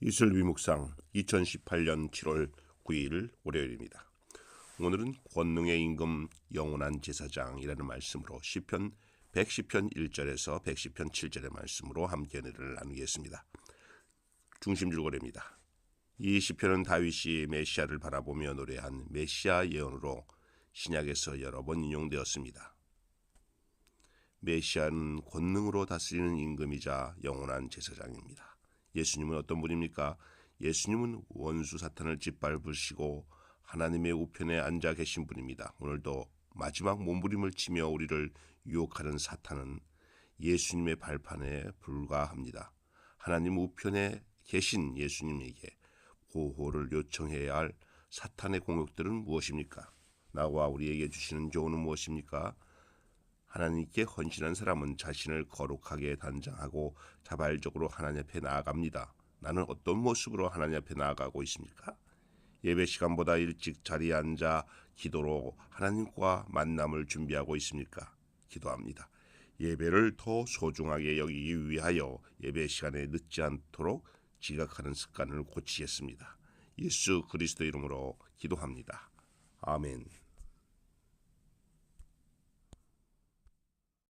이슬비 묵상 2018년 7월 9일 월요일입니다. 오늘은 권능의 임금 영원한 제사장이라는 말씀으로 시편 110편 1절에서 110편 7절의 말씀으로 함께 은혜를 나누겠습니다. 중심 줄거리입니다. 이 시편은 다윗이 메시아를 바라보며 노래한 메시아 예언으로 신약에서 여러 번 인용되었습니다. 메시아는 권능으로 다스리는 임금이자 영원한 제사장입니다. 예수님은 어떤 분입니까? 예수님은 원수 사탄을 짓밟으시고 하나님의 우편에 앉아 계신 분입니다. 오늘도 마지막 몸부림을 치며 우리를 유혹하는 사탄은 예수님의 발판에 불과합니다. 하나님 우편에 계신 예수님에게 보호를 요청해야 할 사탄의 공격들은 무엇입니까? 나와 우리에게 주시는 조언은 무엇입니까? 하나님께 헌신한 사람은 자신을 거룩하게 단장하고 자발적으로 하나님 앞에 나아갑니다. 나는 어떤 모습으로 하나님 앞에 나아가고 있습니까? 예배 시간보다 일찍 자리에 앉아 기도로 하나님과 만남을 준비하고 있습니까? 기도합니다. 예배를 더 소중하게 여기기 위하여 예배 시간에 늦지 않도록 지각하는 습관을 고치겠습니다. 예수 그리스도 이름으로 기도합니다. 아멘.